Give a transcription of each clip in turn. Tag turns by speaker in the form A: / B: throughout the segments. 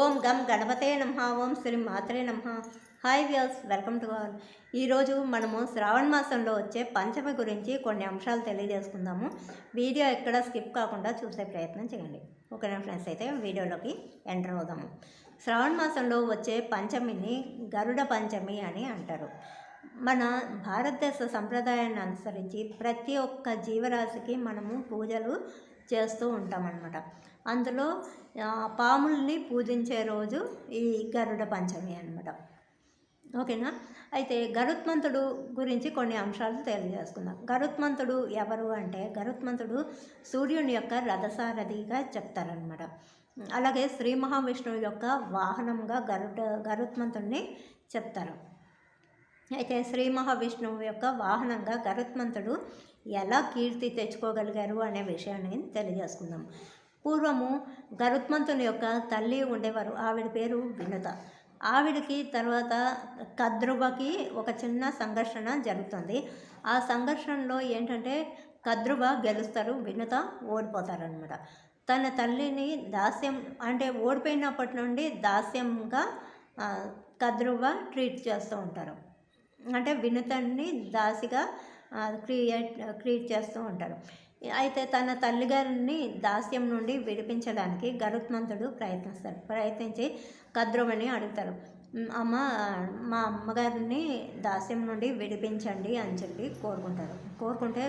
A: ఓం గం గణపతే నమ ఓం శ్రీ మాత్రే నమ. Hi views welcome to all ఈరోజు మనము శ్రావణ మాసంలో వచ్చే పంచమి గురించి కొన్ని అంశాలు తెలియజేసుకుందాము. వీడియో ఎక్కడ స్కిప్ కాకుండా చూసే ప్రయత్నం చేయండి. ఓకేనా ఫ్రెండ్స్? అయితే వీడియోలోకి ఎంటర్ అవుదాము. శ్రావణ మాసంలో వచ్చే పంచమిని గరుడ పంచమి అని అంటారు. మన భారతదేశ సంప్రదాయాన్ని అనుసరించి ప్రతి ఒక్క జీవరాశికి మనము పూజలు చేస్తూ ఉంటామన్నమాట. అందులో పాముల్ని పూజించే రోజు ఈ గరుడ పంచమి అన్నమాట. ఓకేనా? అయితే గరుత్మంతుడు గురించి కొన్ని అంశాలు తెలియజేసుకుందాం. గరుత్మంతుడు ఎవరు అంటే గరుత్మంతుడు సూర్యుని యొక్క రథసారథిగా చెప్తారనమాట అలాగే శ్రీ మహావిష్ణువు యొక్క వాహనంగా గరుడ గరుత్మంతుడిని చెప్తారు. అయితే శ్రీ మహావిష్ణువు యొక్క వాహనంగా గరుత్మంతుడు ఎలా కీర్తి తెచ్చుకోగలిగారు అనే విషయాన్ని తెలియజేసుకుందాం. పూర్వము గరుత్మంతుని యొక్క తల్లి ఉండేవారు. ఆవిడ పేరు వినుత. ఆవిడకి తర్వాత కద్రుబకి ఒక చిన్న సంఘర్షణ జరుగుతుంది. ఆ సంఘర్షణలో ఏంటంటే కద్రుబ గెలుస్తారు వినుత ఓడిపోతారనమాట తన తల్లిని దాస్యం అంటే ఓడిపోయినప్పటి నుండి దాస్యంగా ఆ, కద్రువ ట్రీట్ చేస్తూ ఉంటారు. అంటే వినతన్ని దాసిగా క్రియేట్ క్రియేట్ చేస్తూ ఉంటారు. అయితే తన తల్లిగారిని దాస్యం నుండి విడిపించడానికి గరుత్మంతుడు ప్రయత్నిస్తాడు ప్రయత్నించి కద్రువని అడుగుతారు. అమ్మ మా అమ్మగారిని దాస్యం నుండి విడిపించండి అని చెప్పి కోరుకుంటారు. కోరుకుంటే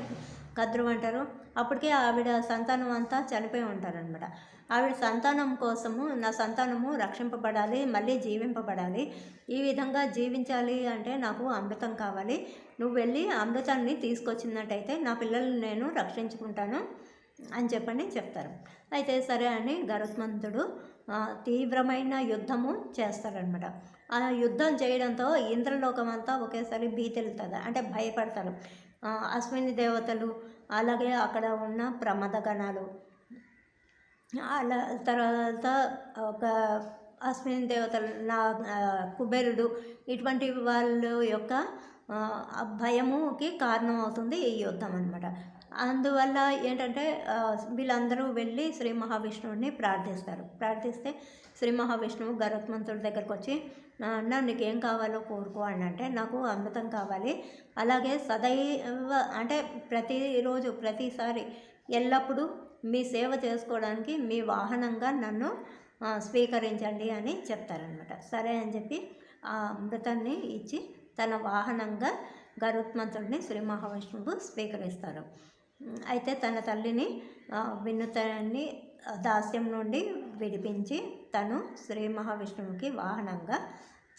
A: కద్రువంటారు అప్పటికే ఆవిడ సంతానం అంతా చనిపోయి ఉంటారనమాట ఆవిడ సంతానం కోసము నా సంతానము రక్షింపబడాలి మళ్ళీ జీవింపబడాలి. ఈ విధంగా జీవించాలి అంటే నాకు అమృతం కావాలి. నువ్వు వెళ్ళి అమృతాన్ని తీసుకొచ్చినట్టయితే నా పిల్లల్ని నేను రక్షించుకుంటాను అని చెప్పని చెప్తారు. అయితే సరే అని గరుత్మంతుడు తీవ్రమైన యుద్ధము చేస్తారనమాట ఆ యుద్ధం చేయడంతో ఇంద్రలోకం అంతా ఒకేసారి భీతిల్తుంది అంటే భయపడతారు. అశ్విని దేవతలు అలాగే అక్కడ ఉన్న ప్రమద గణాలు అలా తర్వాత ఒక అశ్విని దేవతలు నా కుబేరుడు ఇటువంటి వాళ్ళ యొక్క భయముకి కారణం అవుతుంది ఈ యుద్ధం అనమాట అందువల్ల ఏంటంటే వీళ్ళందరూ వెళ్ళి శ్రీ మహావిష్ణువుని ప్రార్థిస్తారు. ప్రార్థిస్తే శ్రీ మహావిష్ణువు గరుత్మంతుడి దగ్గరకు వచ్చి "ఆ, అన్న నీకేం కావాలో కోరుకో అని అంటే నాకు అమృతం కావాలి. అలాగే సదైవ అంటే ప్రతిరోజు ప్రతిసారి ఎల్లప్పుడూ మీ సేవ చేసుకోవడానికి మీ వాహనంగా నన్ను స్వీకరించండి అని చెప్తారనమాట సరే అని చెప్పి ఆ అమృతాన్ని ఇచ్చి తన వాహనంగా గరుత్మంతుడిని శ్రీ మహావిష్ణువు స్వీకరిస్తారు. అయితే తన తల్లిని ఆ, దాస్యం నుండి విడిపించి తను శ్రీ మహావిష్ణువుకి వాహనంగా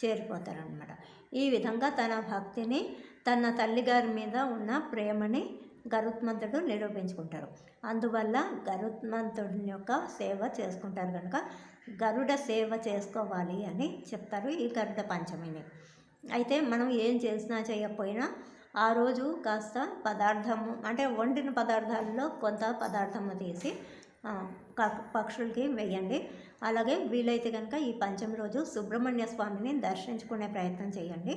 A: చేరిపోతారనమాట ఈ విధంగా తన భక్తిని తన తల్లిగారి మీద ఉన్న ప్రేమని గరుత్మంతుడు నిరూపించుకుంటారు. అందువల్ల గరుత్మంతుడి యొక్క సేవ చేసుకుంటారు కనుక గరుడ సేవ చేసుకోవాలి అని చెప్తారు ఈ గరుడ పంచమిని. అయితే మనం ఏం చేసినా చేయకపోయినా ఆ రోజు కాస్త పదార్థము అంటే వండిన పదార్థాల్లో కొంత పదార్థము తీసి పక్షులకి వేయండి. అలాగే వీలైతే కనుక ఈ పంచమి రోజు సుబ్రహ్మణ్య స్వామిని దర్శించుకునే ప్రయత్నం చేయండి.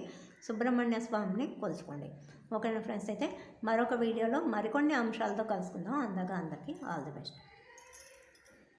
A: సుబ్రహ్మణ్య స్వామిని కొలుచుకోండి. ఓకేనా ఫ్రెండ్స్? అయితే మరొక వీడియోలో మరికొన్ని అంశాలతో కలుసుకుందాం. అందగా అందరికీ ఆల్ ది బెస్ట్.